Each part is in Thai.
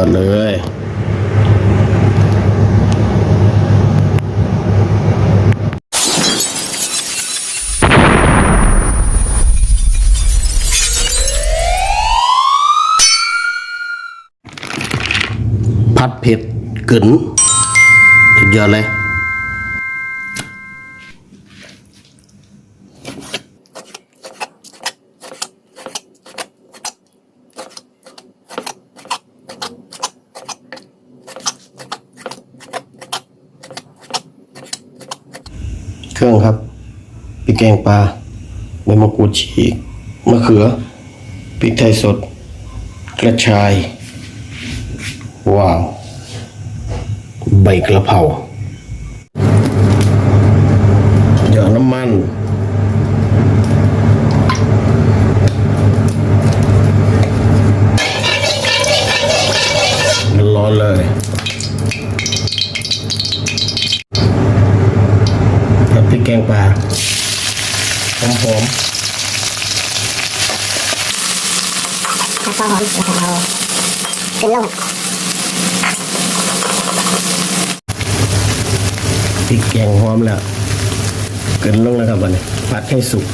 อดเลยผัดเผ็ดกึ๋นสุดยอดเลย เครื่องครับพริกแกงปลาใบมะกรูดฉีกมะเขือพริกไทยสด กระชาย ว้าว ใบกระเพราหยอดน้ำมัน ร้อนเลยกับพริก แกงปลาหอมถ้าพอหอมของเราขึ้นลงๆพริกแกงหอมแล้ว เกินลงแล้วครับวันนี้ผัดให้สุก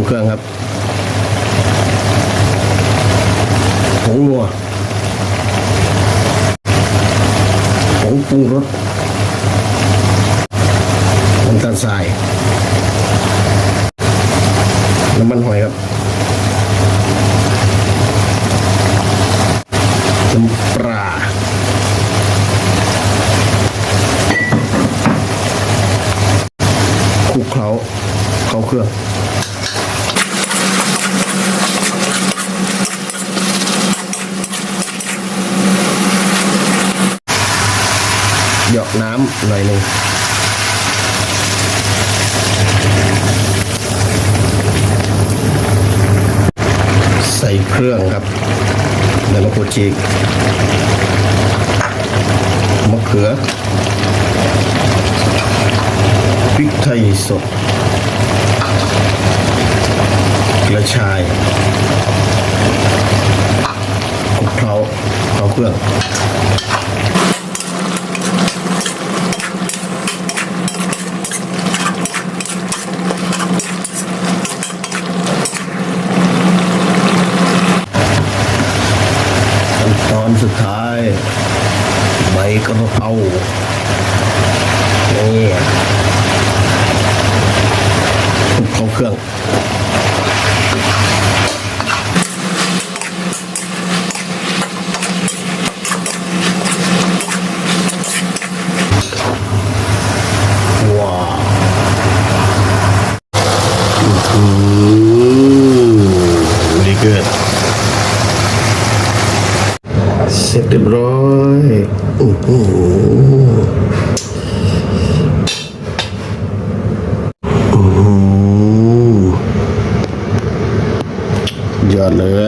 งเครื่องครับผงนัวผงปรุงรสน้ำตาลทรายน้ำมันหอยครับน้ำปลาคลุกเคล้าเข้าเครื่อง หยอกน้ำหน่อยหนึ่งใส่เครื่องครับใบมะกรูดฉีกมะเขือพริกไทยสดกระชายคลุกเคล้าเข้าเครื่อง อนสุดท้าย ใบกระเพรานี่คลุกเข้าเครื่องว้าวอืมดีเกิด เส ร้อยโอ้โหโอ้โหยอดเลย